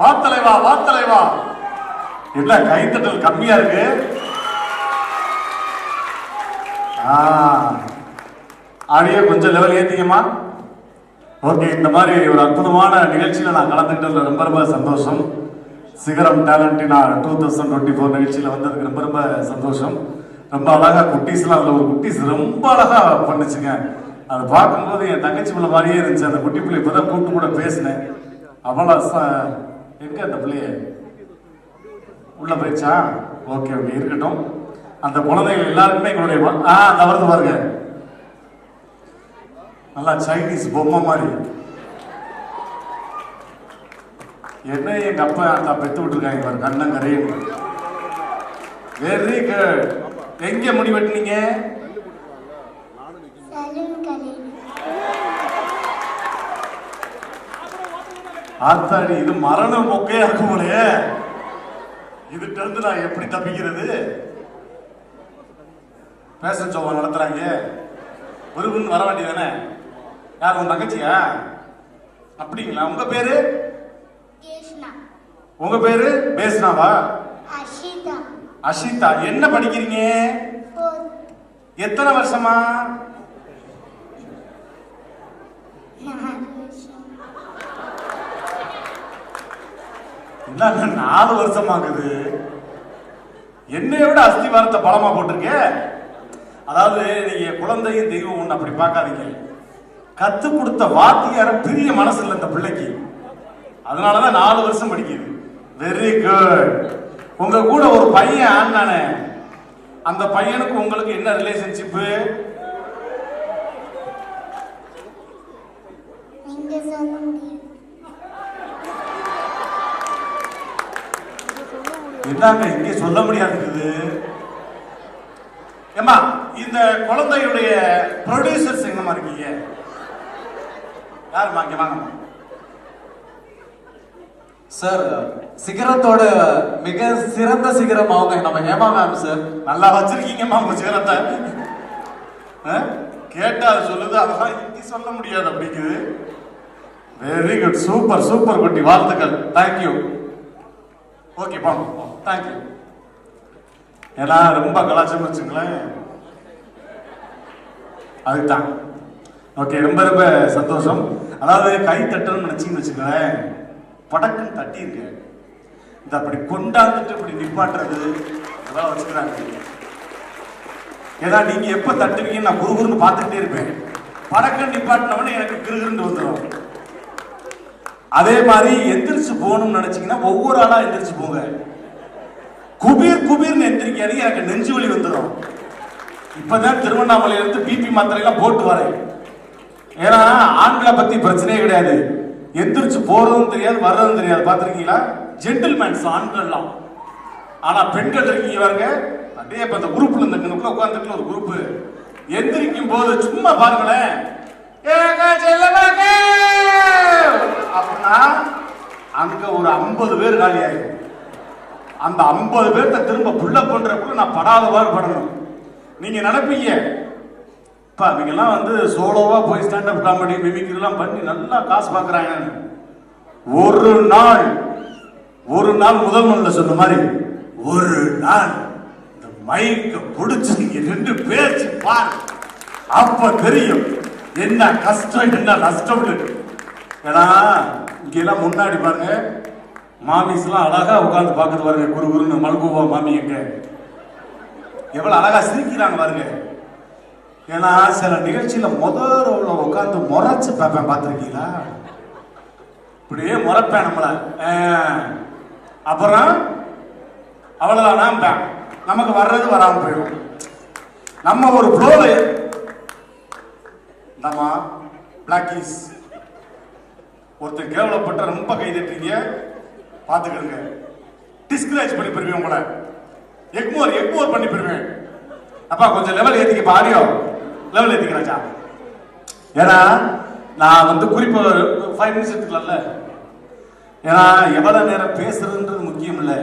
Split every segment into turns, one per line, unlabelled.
வாத்தலைவா வாத்தலைவா. என்ன கைத்தட்டல் கம்மியா இருக்கு? ஆ, ஆடியோ கொஞ்சம் லெவல் ஏத்திக்கமா ஓகே இந்த மாதிரி ஒரு அற்புதமான நிகழ்ச்சியில் நான் கலந்துக்கிட்டதில் ரொம்ப ரொம்ப சந்தோஷம். சிகரம் டேலண்டி நான் டூ தௌசண்ட் டுவெண்ட்டி ஃபோர் நிகழ்ச்சியில் வந்ததுக்கு ரொம்ப ரொம்ப சந்தோஷம். ரொம்ப அழகா குட்டீஸ்லாம் அதில் ஒரு குட்டீஸ் ரொம்ப அழகாக பண்ணுச்சுங்க. அதை பார்க்கும்போது என் தங்கச்சி பிள்ளை மாதிரியே இருந்துச்சு. அந்த குட்டி பிள்ளை இப்போதான் கூப்பிட்டு கூட பேசினேன். அவ்வளோ எங்கே அந்த பிள்ளைய? உள்ள போயிடுச்சா? ஓகே ஓகே இருக்கட்டும். அந்த குழந்தைகள் எல்லாருக்குமே எங்களுடைய ஆ அந்த வருது பாருங்க. நல்லா சைனீஸ் பொம்மை மாதிரி. என்ன எங்க அப்பா அக்கா பெத்து விட்டுருக்காங்க பாரு கண்ணங்கரையும் வெரி குட் எங்க முடி வெட்டினீங்க? ஆத்தாடி இது மரண மொக்கையா இருக்கும் போலயே இதுட்ட இருந்து நான் எப்படி தப்பிக்கிறது? பேச சோவா நடத்துறாங்க. விரும்புன்னு வர வேண்டியதானே? யார் உன் தங்கச்சியா? அப்படிங்களா? உங்க பேரு? உங்க பேரு? பேஸ்னாவா
அஷிதா.
என்ன படிக்கிறீங்க? எத்தனை வருஷமா? என்ன நாலு வருஷமாக்குது என்னைய விட அஸ்திவாரத்தை பலமா போட்டிருக்க? அதாவது நீங்க குழந்தையும் தெய்வம் ஒண்ணு அப்படி பார்க்காதீங்க. கத்து கொடுத்த வாத்தியார பெரிய மனசு இல்லை இந்த பிள்ளைக்கு. அதனாலதான் நாலு வருஷம் படிக்குது. வெரி குட் உங்க கூட ஒரு பையன் ஆனானே அந்த பையனுக்கு உங்களுக்கு என்ன ரிலேஷன்ஷிப்பு
நீங்க சொல்ல முடியும்
என்னங்க இங்கே சொல்ல முடியாது ஏமா இந்த குழந்தையுடைய ப்ரொடியூசர்ஸ் எங்கம்மா இருக்கீங்க? யாரும்மா இங்க? வாங்கம்மா
சார் சிகரத்தோட மிக சிறந்த சிகரம் அவங்க. நம்ம ஹேமா மேம் சார்
நல்லா வச்சிருக்கீங்கம்மா உங்க சிகரத்தை? கேட்டா அது சொல்லுது அதெல்லாம் ஹிந்தி சொல்ல முடியாது அப்படிங்குது. வெரி குட் சூப்பர் சூப்பர் குட்டி. வாழ்த்துக்கள். தேங்க்யூ ஓகே போங்க. தேங்க்யூ ஏன்னா ரொம்ப கலாச்சாரம் வச்சுங்களேன் அதுதான். ஓகே ரொம்ப ரொம்ப சந்தோஷம். அதாவது கை தட்டணும்னு நினச்சிங்கன்னு வச்சுங்களேன் படக்குன்னு தட்டியிருக்கேன் இந்த அப்படி கொண்டாந்துட்டு இப்படி நிப்பாட்டுறது அதெல்லாம் வச்சுக்கிறாங்க. ஏன்னா நீங்கள் எப்போ தட்டுவீங்கன்னு நான் குருகுருன்னு பார்த்துக்கிட்டே இருப்பேன். படக்குன்னு நிப்பாட்டினவொடனே எனக்கு கிருகிருன்னு வந்துடும் அதே மாதிரி எந்திரிச்சு போகணும்னு நினச்சிங்கன்னா ஒவ்வொரு ஆளாக எந்திரிச்சு போங்க. குபீர் குபீர்னு எந்திரிக்காது எனக்கு நெஞ்சு வலி வந்துடும். இப்பதான் திருவண்ணாமலையில இருந்து பிபி மாத்திரையெல்லாம் போட்டு வரேன். ஏன்னா ஆண்களை பத்தி பிரச்சனையே கிடையாது. எந்திரிச்சு போறதும் தெரியாது வர்றதும் தெரியாது. பாத்திருக்கீங்களா ஜென்டில்மேன்ஸ் ஆண்கள்லாம். ஆனா பெண்கள் இருக்கீங்க பாருங்க. அப்படியே இப்ப இந்த குரூப்ல இந்த குரூப்ல உட்கார்ந்துட்டு ஒரு குரூப் எந்திரிக்கும் போது சும்மா பாருங்களேன். அப்படின்னா அங்க ஒரு ஐம்பது பேர் காலி ஆயிடும் அந்த ஐம்பது பேர்த்த திரும்ப புள்ள பண்ணுறக்குள்ள நான் படாத படணும். நீங்க நினைப்பீங்க இப்ப அவங்கெல்லாம் வந்து சோலோவா போய் ஸ்டாண்டப் காமெடி மிமிக்ரிலாம் பண்ணி நல்லா காசு பார்க்கறாங்க ஒரு நாள் ஒரு நாள் முதல் நாள்ல சொன்ன மாதிரி ஒரு நாள் இந்த மைக்க பிடிச்சு நீங்க ரெண்டு பேச்சு பார். அப்ப தெரியும் என்ன கஷ்டம் என்ன நஷ்டம்னு ஏன்னா இங்க எல்லாம் முன்னாடி பாருங்க மாமிஸ்லாம் அழகாக அழகா உட்கார்ந்து பாருங்க குரு குருன்னு மல்கோவா மாமி எங்க. எவ்வளவு அழகா சிரிக்கிறாங்க பாருங்க. ஏன்னா சில நிகழ்ச்சியில முதல் ரோல உட்காந்து முறைச்சு பார்ப்பேன் பார்த்துருக்கீங்களா? இப்படியே முறைப்பேன் நம்மள. அப்புறம் அவ்வளவுதான் நமக்கு வர்றது வராம போயிடும். நம்ம ஒரு ஃப்ளோல நம்ம பிளாக்கீஸ் ஒருத்தர் கேவலப்பட்ட ரொம்ப கை தட்டுறீங்க பார்த்துக்கிடுங்க டிஸ்கரேஜ் பண்ணி போயிருவேன் உங்களை. எக்மோர் எக்மோர் பண்ணி போயிருவேன் அப்பா கொஞ்சம் லெவல் ஏற்றிக்க பாடியோ லெவல் ஏற்றிக்கிறாச்சா ஏன்னா நான் வந்து குறிப்பாக ஒரு ஃபைவ் மினிட்ஸ் எடுத்துக்கலாம்ல. ஏன்னா எவ்வளோ நேரம் பேசுறதுன்றது முக்கியம் இல்லை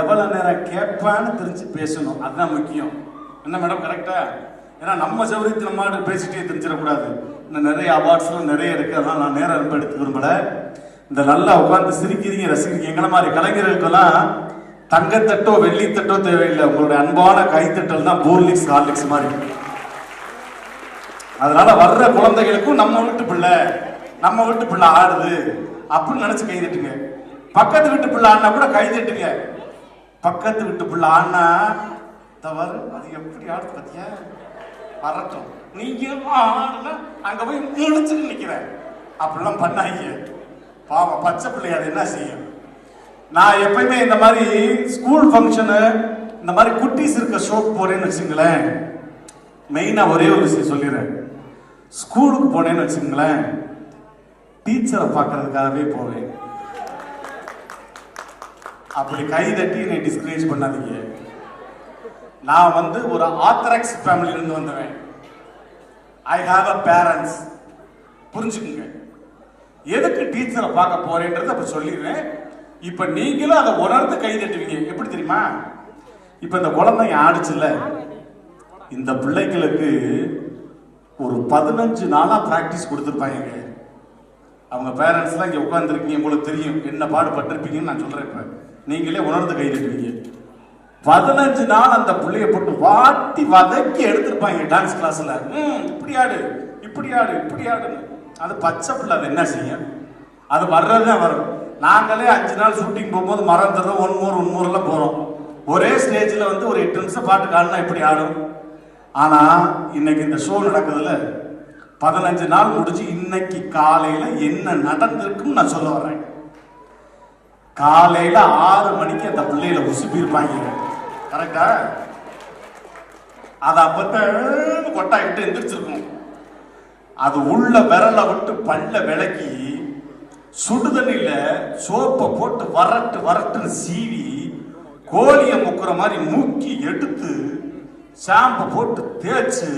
எவ்வளோ நேரம் கேட்பான்னு தெரிஞ்சு பேசணும். அதுதான் முக்கியம். என்ன மேடம் கரெக்டா ஏன்னா நம்ம சௌரியத்தை நம்ம பேசிட்டே தெரிஞ்சிடக்கூடாது. இன்னும் நிறைய அவார்ட்ஸ்லாம் நிறைய இருக்குது அதெல்லாம் நான் நேரம் ரொம்ப எடுத்து விரும்பலை. இந்த நல்லா உட்காந்து சிரிக்கிறீங்க ரசிக்கிறீங்க. எங்களை மாதிரி கலைஞர்களுக்கெல்லாம் தங்கத்தட்டோ வெள்ளித்தட்டோ தேவையில்லை. உங்களுடைய அன்பான கைத்தட்டல் தான் போர்லிக்ஸ் ஹார்லிக்ஸ் மாதிரி. அதனால வர்ற குழந்தைகளுக்கும் நம்ம வீட்டு பிள்ளை நம்ம வீட்டு பிள்ளை ஆடுது அப்படின்னு நினைச்சு கை தட்டுங்க. பக்கத்து வீட்டு பிள்ளை ஆடினா கூட கை தட்டுங்க. பக்கத்து வீட்டு பிள்ளை ஆடினா தவறு அது எப்படி ஆடுது பத்தியா? வரட்டும். நீங்க ஆடுனா அங்க போய் முடிச்சுட்டு நிக்கிறேன். அப்படிலாம் பண்ணாங்க பாவம் பச்சை பிள்ளை அது என்ன செய்யும்? நான் எப்பயுமே இந்த மாதிரி ஸ்கூல் ஃபங்க்ஷனு இந்த மாதிரி குட்டீஸ் இருக்க ஷோக்கு போறேன்னு வச்சுங்களேன். மெயினாக ஒரே ஒரு விஷயம் சொல்லிடுறேன். ஸ்கூலுக்கு போனேன்னு வச்சுங்களேன். டீச்சரை பார்க்கறதுக்காகவே போவேன். அப்படி கை தட்டி என்னை டிஸ்கரேஜ் பண்ணாதீங்க. நான் வந்து ஒரு ஆத்தராக்ஸ் ஃபேமிலியிலேருந்து வந்தவன். ஐ ஹாவ் அ பேரண்ட்ஸ் புரிஞ்சுக்குங்க. எதுக்கு டீச்சரை பார்க்க போறேன்றது அப்ப சொல்லிடுறேன். இப்ப நீங்களும் அதை உணர்ந்து கை தட்டுவீங்க. எப்படி தெரியுமா? இப்ப இந்த குழந்தைங்க ஆடிச்சுல்ல. இந்த பிள்ளைங்களுக்கு ஒரு பதினஞ்சு நாளா பிராக்டிஸ் கொடுத்துருப்பாங்க. அவங்க பேரண்ட்ஸ்லாம் இங்கே உட்காந்துருக்கீங்க உங்களுக்கு தெரியும். என்ன பாடுபட்டிருப்பீங்கன்னு நான் சொல்றேன் இப்ப. நீங்களே உணர்ந்து கை தட்டுவீங்க. பதினஞ்சு நாள் அந்த பிள்ளைய போட்டு வாட்டி வதக்கி எடுத்திருப்பாங்க டான்ஸ் கிளாஸ்ல ம் இப்படி ஆடு இப்படி ஆடு இப்படி ஆடுன்னு. அது பச்சை பிள்ளை அது என்ன செய்யும்? அது வர்றதுதான் வரும். நாங்களே அஞ்சு நாள் ஷூட்டிங் போகும்போது மறந்துடுறோம். ஒன் மூர் ஒன் மூரில் போகிறோம் ஒரே ஸ்டேஜில் வந்து ஒரு எட்டு நிமிஷம் பாட்டு காணுனா இப்படி ஆடும். ஆனால் இன்னைக்கு இந்த ஷோ நடக்குதுல்ல பதினஞ்சு நாள் முடிஞ்சு இன்னைக்கு காலையில் என்ன நடந்திருக்குன்னு நான் சொல்ல வரேன் காலையில் ஆறு மணிக்கு அந்த பிள்ளையில உசுப்பி இருப்பாங்க கரெக்டா அதை அப்பத்தான் கொட்டா விட்டு அது உள்ள விரலை விட்டு பல்ல விளக்கி சுடுதண்ணில சோப்பை போட்டு வரட்டு வரட்டுன்னு சீவி கோழியை முக்குற மாதிரி மூக்கி எடுத்து ஷாம்பு போட்டு தேய்ச்சு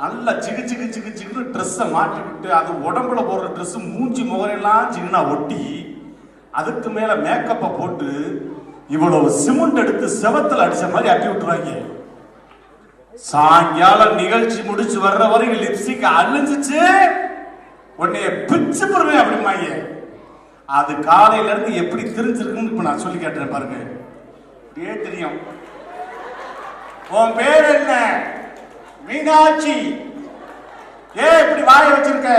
நல்லா சிகு சிகு சிகு சிகுன்னு ட்ரெஸ்ஸை மாட்டிக்கிட்டு அது உடம்புல போடுற ட்ரெஸ்ஸு மூஞ்சி முகரெல்லாம் சிகுனா ஒட்டி அதுக்கு மேலே மேக்கப்பை போட்டு இவ்வளவு சிமெண்ட் எடுத்து செவத்தில் அடிச்ச மாதிரி அட்டி விட்டுருவாங்க. சாயங்காலம் நிகழ்ச்சி முடிச்சு வர்ற வரைக்கும் லிப்ஸ்டிக் அழிஞ்சிச்சு உன்னைய பிச்சு போடுவேன் அப்படிமாங்க அது காலையில இருந்து எப்படி தெரிஞ்சிருக்குன்னு இப்ப நான் சொல்லி கேட்டேன் பாருங்க. அப்படியே தெரியும். உன் பேர் என்ன? மீனாட்சி. ஏன் இப்படி வாய வச்சிருக்க?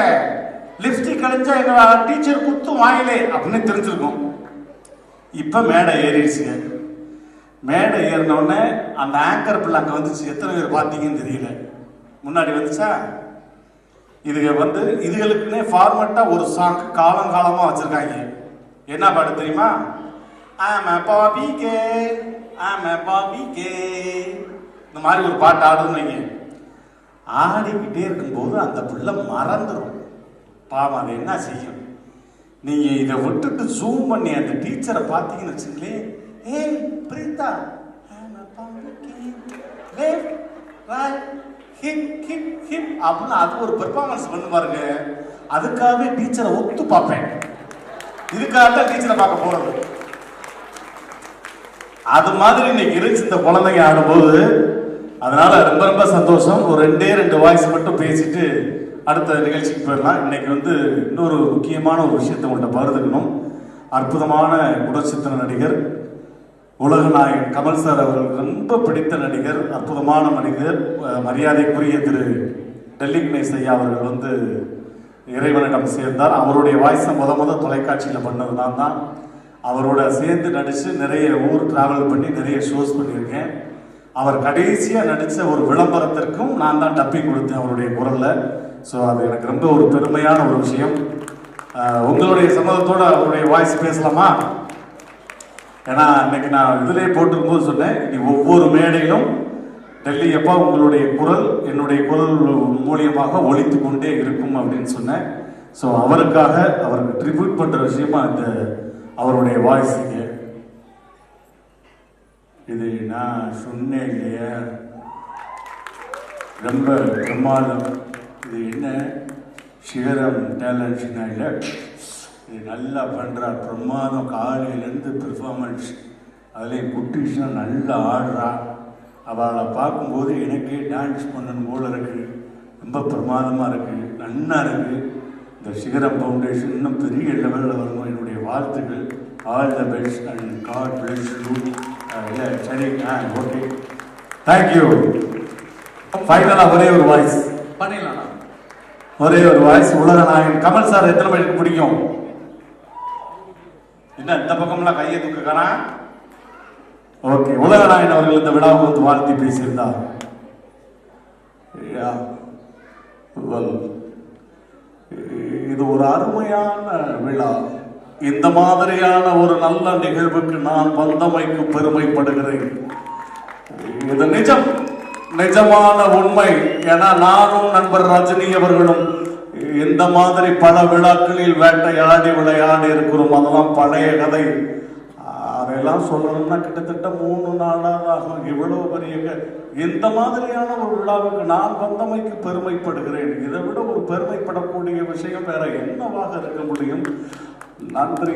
லிப்ஸ்டிக் அழிஞ்சா எங்க டீச்சர் குத்து வாயிலே அப்படின்னு தெரிஞ்சிருக்கும். இப்ப மேடை ஏறிடுச்சுங்க. மேடை ஏறினோடனே அந்த ஆங்கர் பிள்ளை அங்கே வந்துச்சு. எத்தனை பேர் பார்த்தீங்கன்னு தெரியல. முன்னாடி வந்துச்சா? இதுக வந்து இதுகளுக்குன்னே ஃபார்மெட்டாக ஒரு சாங் காலம் காலமாக வச்சுருக்காங்க. என்ன பாட்டு தெரியுமா? ஆம பாபி கே ஆம பாபி கே இந்த மாதிரி ஒரு பாட்டு ஆடுதுன்னு வைங்க. ஆடிக்கிட்டே இருக்கும்போது அந்த பிள்ளை மறந்துடும் பாவம் அது என்ன செய்யும்? நீங்கள் இதை விட்டுட்டு ஜூம் பண்ணி அந்த டீச்சரை பார்த்தீங்கன்னு வச்சுங்களேன் ஏய் Preetha I'm a pumpkin. Left, right, hip, hip, hip அப்படின்னு அது ஒரு பெர்ஃபார்மன்ஸ் பண்ணு பாருங்க. அதுக்காகவே டீச்சரை ஒத்து பார்ப்பேன். இதுக்காக தான் டீச்சரை பார்க்க போறது. அது மாதிரி இன்னைக்கு இருந்துச்சு இந்த குழந்தைங்க ஆடும்போது. அதனால ரொம்ப ரொம்ப சந்தோஷம். ஒரு ரெண்டே ரெண்டு வாய்ஸ் மட்டும் பேசிட்டு அடுத்த நிகழ்ச்சிக்கு போயிடலாம். இன்னைக்கு வந்து இன்னொரு முக்கியமான ஒரு விஷயத்தை உங்கள்கிட்ட பகிர்ந்துக்கணும். அற்புதமான குணச்சித்திர நடிகர் உலகநாயகன் கமல் சார் அவர்கள் ரொம்ப பிடித்த நடிகர் அற்புதமான மனிதர் மரியாதைக்குரிய திரு டெல்லி கணேஷ் ஐயா அவர்கள் வந்து இறைவனிடம் சேர்ந்தார். அவருடைய வாய்ஸை முத முத தொலைக்காட்சியில் பண்ணது நான் தான். அவரோட சேர்ந்து நடித்து நிறைய ஊர் டிராவல் பண்ணி நிறைய ஷோஸ் பண்ணியிருக்கேன். அவர் கடைசியாக நடித்த ஒரு விளம்பரத்திற்கும் நான் தான் டப்பிங் கொடுத்தேன் அவருடைய குரலில். ஸோ அது எனக்கு ரொம்ப ஒரு பெருமையான ஒரு விஷயம். உங்களுடைய சம்மதத்தோட அவருடைய வாய்ஸ் பேசலாமா? ஏன்னா இன்னைக்கு நான் இதிலே போட்டிருக்கும்போது சொன்னேன் நீ ஒவ்வொரு மேடையிலும் டெல்லி எப்போ உங்களுடைய குரல் என்னுடைய குரல் மூலியமாக ஒழித்து கொண்டே இருக்கும் அப்படின்னு சொன்னேன். ஸோ அவருக்காக அவருக்கு ட்ரிபியூட் பண்ணுற விஷயமா இந்த அவருடைய வாய்ஸ் இங்கே இது நான் சொன்னேன் இல்லையா? ரொம்ப பிரமாதம். இது என்ன? சிகரம் டேலண்ட்ஸ் இல்லை? இது நல்லா பண்ணுறா பிரமாதம் காலையிலேருந்து பெர்ஃபார்மன்ஸ் அதுலேயும் குட்டிஸ்னா நல்லா ஆடுறா. அவளை பார்க்கும்போது எனக்கே டான்ஸ் பண்ணணும் போல இருக்கு. ரொம்ப பிரமாதமாக இருக்கு. நன்னா இருக்கு. இந்த சிகரம் ஃபவுண்டேஷன் இன்னும் பெரிய லெவலில் வரணும். என்னுடைய வாழ்த்துக்கள். All the best and god bless you இல்லை சரி. ஆ ஓகே தேங்க்யூ ஃபைனலாக ஒரே ஒரு வாய்ஸ்
பண்ணிடலாம்.
ஒரே ஒரு வாய்ஸ் உலக நாயகன் கமல் சார் எத்தனை பேருக்கு பிடிக்கும்? என்ன இந்த பக்கம்லாம் கையை தூக்குக்கானா? ஓகே. உலக நாயகன் அவர்கள் இந்த விழாவுக்கு வந்து வாழ்த்தி பேசியிருந்தார். இது ஒரு அருமையான விழா. இந்த மாதிரியான ஒரு நல்ல நிகழ்வுக்கு நான் வந்தமைக்கு பெருமைப்படுகிறேன். இது நிஜம் நிஜமான உண்மை. ஏன்னா நானும் நண்பர் ரஜினி அவர்களும் இந்த மாதிரி பல விழாக்களில் வேட்டையாடி விளையாடி இருக்கிறோம். அதெல்லாம் பழைய கதை. அதெல்லாம் சொல்லணும்னா கிட்டத்தட்ட மூணு நாளாக ஆகும் இவ்வளவு பெரிய இந்த மாதிரியான ஒரு விழாவுக்கு நான் வந்தமைக்கு பெருமைப்படுகிறேன். இதை விட ஒரு பெருமைப்படக்கூடிய விஷயம் வேற என்னவாக இருக்க முடியும்? நன்றி.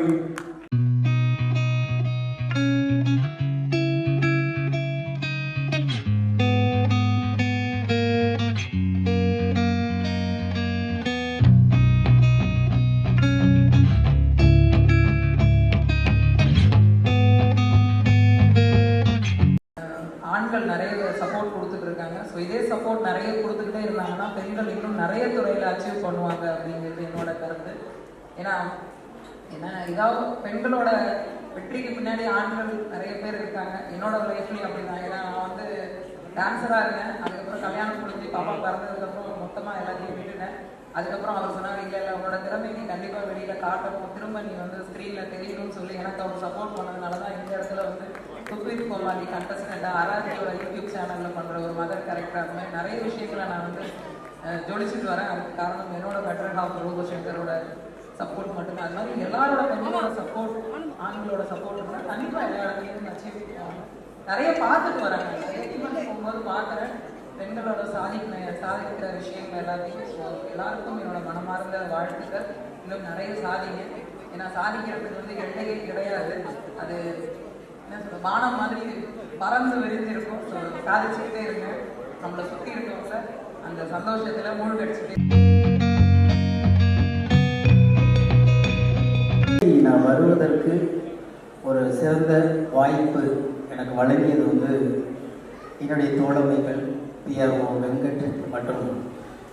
பெண்கள் இன்னும் நிறைய துறையில் அச்சீவ் பண்ணுவாங்க அப்படிங்கிறது என்னோட கருத்து. ஏன்னா ஏன்னா ஏதாவது பெண்களோட வெற்றிக்கு பின்னாடி ஆண்கள் நிறைய பேர் இருக்காங்க. என்னோட லைஃப்லையும் அப்படிதான். ஏன்னா நான் வந்து டான்ஸராக இருந்தேன். அதுக்கப்புறம் கல்யாணம் முடிஞ்சு பாப்பா பிறந்ததுக்கப்புறம் மொத்தமாக எல்லாத்தையும் விட்டுட்டேன். அதுக்கப்புறம் அவர் சொன்னார் இல்லை இல்லை உன்னோட திறமை நீ கண்டிப்பாக வெளியில் காட்டணும். திரும்ப நீ வந்து ஸ்க்ரீனில் தெரியணும்னு சொல்லி எனக்கு அவர் சப்போர்ட் பண்ணதுனால தான் இந்த இடத்துல வந்து குக்வித் கோமாளி கண்டஸ்டண்ட்டாக ஆராய்ச்சியோட யூடியூப் சேனலில் பண்ணுற ஒரு மதர் கேரக்டர் அந்த மாதிரி நிறைய விஷயங்களை நான் வந்து அஹ், ஜொலிச்சுட்டு வரேன். அதுக்கு காரணம் என்னோட பெட்டர் ஹாஃப் ரோபோ சங்கரோட சப்போர்ட் மட்டும்தான். அது மாதிரி எல்லாரோட பெண்களோட சப்போர்ட் ஆண்களோட சப்போர்ட் இருந்தால் கண்டிப்பாக எல்லா இடத்துலையும் அச்சீவ் நிறைய பார்த்துட்டு வரேன். நிறைய போகும்போது பார்க்குறேன். பெண்களோட சாதிக்க சாதிக்கிற விஷயங்கள் எல்லாத்தையும் எல்லாருக்கும் என்னோட மனமார்ந்த வாழ்த்துக்கள். இன்னும் நிறைய சாதிங்க. ஏன்னா சாதிக்கிறதுக்கு வந்து எல்லையே கிடையாது. அது என்ன சொல்ற வானம் மாதிரி பறந்து விரிஞ்சிருக்கும். சாதிச்சுக்கிட்டே இருங்க. நம்மளை சுற்றி இருக்கவங்கள அந்த சந்தோஷத்தில் மூழ்கடிச்சு
நான் வருவதற்கு ஒரு சிறந்த வாய்ப்பு எனக்கு வழங்கியது வந்து என்னுடைய தோழமைகள் பிஆர்ஓ வெங்கட் மற்றும்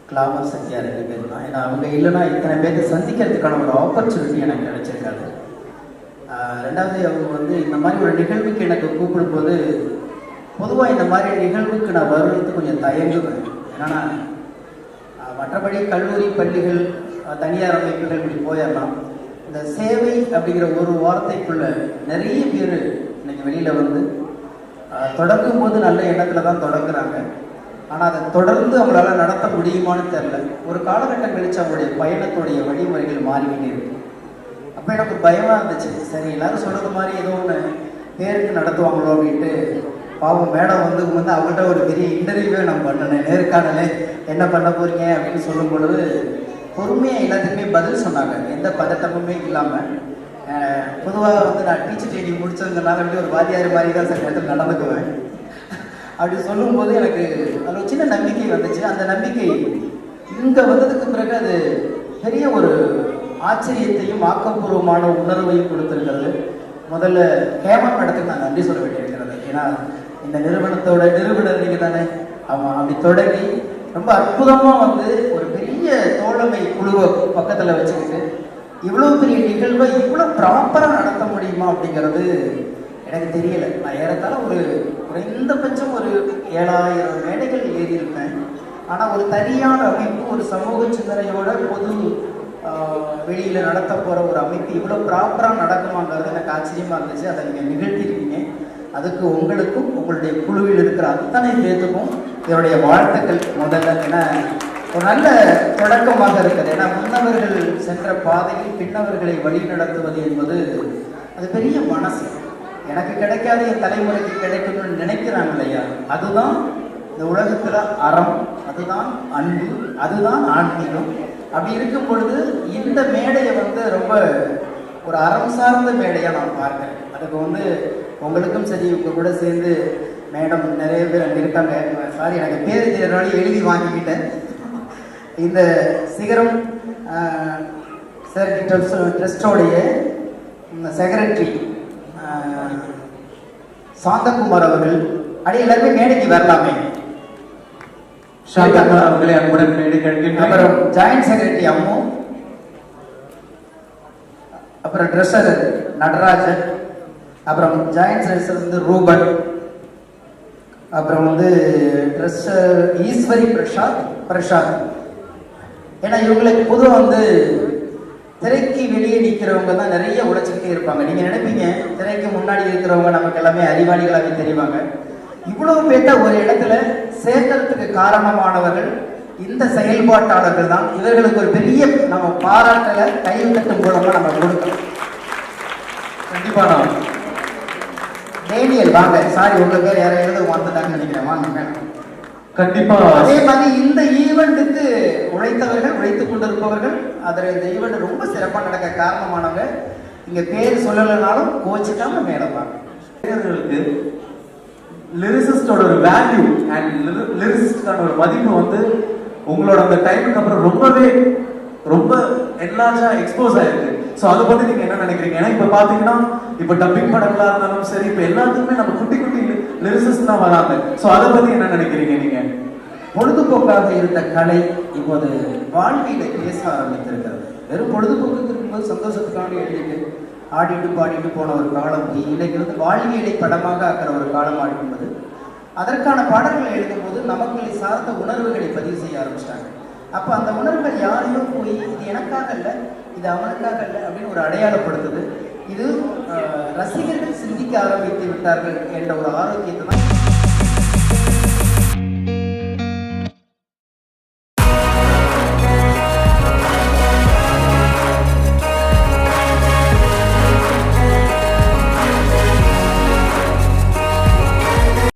கிளாமர் சத்யா ரெண்டு பேர் தான். ஏன்னா அவங்க இல்லைன்னா இத்தனை பேர்த்தை சந்திக்கிறதுக்கான ஒரு ஆப்பர்ச்சுனிட்டி எனக்கு கிடைச்சிருக்காது. ரெண்டாவது அவங்க வந்து இந்த மாதிரி ஒரு நிகழ்வுக்கு எனக்கு கூப்பிடும்போது பொதுவாக இந்த மாதிரி நிகழ்வுக்கு நான் வர்றதுக்கு கொஞ்சம் தயங்குவேன். ஏன்னா மற்றபடி கல்லூரி பள்ளிகள் தனியார் அமைப்புகள் இப்படி போயிடலாம். இந்த சேவை அப்படிங்கிற ஒரு வார்த்தைக்குள்ள நிறைய பேர் இன்னைக்கு வெளியில் வந்து தொடங்கும் போது நல்ல எண்ணத்தில் தான் தொடங்குறாங்க. ஆனால் அதை தொடர்ந்து அவங்களால நடத்த முடியுமான்னு தெரில ஒரு காலகட்டம் கழிச்சு அவங்களுடைய பயணத்துடைய வழிமுறைகள் மாறிக்கிட்டே இருக்கு. அப்போ எனக்கு பயமாக இருந்துச்சு. சரி எல்லாரும் சொல்கிறது மாதிரி ஏதோ ஒன்று பேருக்கு நடத்துவாங்களோ அப்படின்ட்டு பாவம் மேடம் வந்து வந்து அவங்கள்ட்ட ஒரு பெரிய இன்டர்வியூவே நான் பண்ணினேன் நேர்காணலே என்ன பண்ண போறீங்க அப்படின்னு சொல்லும் பொழுது பொறுமையாக எல்லாத்துக்குமே பதில் சொன்னாங்க. எந்த பதட்டமுமே இல்லாமல் பொதுவாக வந்து நான் டீச்சர் ட்ரைனிங் முடிச்சதுனால அப்படி ஒரு வாத்தியார் மாதிரி தான் சில இடத்துல நடந்துக்குவேன். அப்படி சொல்லும்போது எனக்கு அதில் ஒரு சின்ன நம்பிக்கை வந்துச்சு. அந்த நம்பிக்கை இங்கே வந்ததுக்கு பிறகு அது பெரிய ஒரு ஆச்சரியத்தையும் ஆக்கப்பூர்வமான உணர்வையும் கொடுத்துருக்கிறது. முதல்ல ஹேமன் மேடத்துக்கு நான் நன்றி சொல்ல வேண்டியிருக்கிறது. ஏன்னா இந்த நிறுவனத்தோட நிறுவனர் நீங்கள் தானே ஆமாம் அப்படி தொடங்கி ரொம்ப அற்புதமாக வந்து ஒரு பெரிய தோழமை குழுவை பக்கத்தில் வச்சுக்கிட்டு இவ்வளோ பெரிய நிகழ்வை இவ்வளோ ப்ராப்பராக நடத்த முடியுமா அப்படிங்கிறது எனக்கு தெரியல. நான் ஏறத்தால ஒரு குறைந்தபட்சம் ஒரு ஏழாயிரம் மேடைகள் ஏறியிருப்பேன் ஆனால் ஒரு தனியான அமைப்பு ஒரு சமூக சிந்தனையோட பொது வெளியில் நடத்த போகிற ஒரு அமைப்பு இவ்வளோ ப்ராப்பராக நடக்குமாங்கிறது எனக்கு ஆச்சரியமாக இருந்துச்சு. அதை நீங்கள் நிகழ்த்திருக்கீங்க. அதுக்கு உங்களுக்கும் உங்களுடைய குழுவில் இருக்கிற அத்தனை பேத்துக்கும் என்னுடைய வாழ்த்துக்கள் முதல்ல. என ஒரு நல்ல தொடக்கமாக இருக்குது. ஏன்னா முன்னவர்கள் சென்ற பாதையில் பின்னவர்களை வழி நடத்துவது என்பது அது பெரிய மனசு. எனக்கு கிடைக்காத என் தலைமுறைக்கு கிடைக்கணும்னு நினைக்கிறாங்க இல்லையா? அதுதான் இந்த உலகத்தில் அறம் அதுதான் அன்பு அதுதான் ஆன்மீகம். அப்படி இருக்கும் பொழுது இந்த மேடையை வந்து ரொம்ப ஒரு அறம் சார்ந்த மேடையாக நான் பார்க்குறேன். அதுக்கு வந்து உங்களுக்கும் சரி உங்க கூட சேர்ந்து மேடம் நிறைய பேர் அங்கே இருக்காங்க. சாரி எனக்கு பேர் எழுதி வாங்கிக்கிட்டேன். இந்த சிகரம் சார் ட்ரஸ்ட் ட்ரஸ்டோடைய செக்ரட்டரி சாந்தகுமார் அவர்கள் அடி எல்லாருமே மேடைக்கு வரலாமே.
ஷாந்தகுமார் அவர்களை அன்புடன் மேடை
அப்புறம் ஜாயிண்ட் செக்ரட்டரி அம்மு அப்புறம் ட்ரெஸ்ஸர் நடராஜன் அப்புறம் ஜாயின்ஸ் ட்ரெஸ்ஸர் வந்து ரூபன். அப்புறம் வந்து ட்ரெஸ்ஸர் ஈஸ்வரி பிரசாத் பிரசாத். ஏன்னா இவங்களுக்கு பொதுவாக வந்து திரைக்கு வெளியே நிற்கிறவங்க தான் நிறைய உழைச்சிக்கிட்டே இருப்பாங்க. நீங்கள் நினைப்பீங்க திரைக்கு முன்னாடி இருக்கிறவங்க நமக்கு எல்லாமே அறிவாளிகளாகவே தெரிவாங்க. இவ்வளவு பேட்ட ஒரு இடத்துல சேர்க்கறதுக்கு காரணமானவர்கள் இந்த செயல்பாட்டாளர்கள் தான். இவர்களுக்கு ஒரு பெரிய நம்ம பாராட்டலை கைவிட்டத்தின் மூலமா நம்ம கொடுக்கணும்.
கண்டிப்பா நான்
டேனியல் வாங்க. சாரி உங்க பேர் யாரையாவது வந்துட்டாங்கன்னு நினைக்கிறேன் வாங்க
கண்டிப்பா.
அதே மாதிரி இந்த ஈவெண்ட்டுக்கு உழைத்தவர்கள் உழைத்துக் கொண்டிருப்பவர்கள் அதில் இந்த ஈவெண்ட் ரொம்ப சிறப்பாக நடக்க காரணமானவங்க இங்க பேர் சொல்லலைனாலும் கோச்சிக்காம மேடம் வாங்க.
லிரிசிஸ்டோட ஒரு வேல்யூ அண்ட் லிரிசிஸ்டான ஒரு மதிப்பு வந்து உங்களோட அந்த டைமுக்கு அப்புறம் ரொம்பவே ரொம்ப என்லார்ஜா எக்ஸ்போஸ் ஆயிருக்கு. ஸோ அதை பற்றி நீங்க என்ன நினைக்கிறீங்க? ஏன்னா இப்போ பாத்தீங்கன்னா இப்ப டப்பிங் படங்களாக இருந்தாலும் சரி இப்ப எல்லாத்துக்குமே நம்ம குட்டி குட்டி லிரிசிஸ்ட் தான் வராங்க. ஸோ அதை பற்றி என்ன நினைக்கிறீங்க நீங்க?
பொழுதுபோக்காக இருந்த கலை இப்போது வாழ்க்கையில பேச ஆரம்பித்திருக்கிறது. வெறும் பொழுதுபோக்குக்கு இருக்கும்போது சந்தோஷத்துக்காக எழுதிட்டு ஆடிட்டு பாடிட்டு போன ஒரு காலம். இன்னைக்கு வந்து வாழ்வியலை படமாக ஆக்கிற ஒரு காலம் ஆடிக்கும்போது அதற்கான பாடல்களை எழுதும்போது நமக்குள்ளே சார்ந்த உணர்வுகளை பதிவு செய்ய ஆரம்பிச்சிட்டாங்க. அப்போ அந்த உணர்வுகள் யாரையும் போய் இது எனக்காக இல்லை இது அவனுக்காக இல்லை அப்படின்னு ஒரு அடையாளப்படுத்துது. இது ரசிகர்கள் சிந்திக்க ஆரம்பித்து விட்டார்கள் என்ற ஒரு ஆரோக்கியத்தை தான்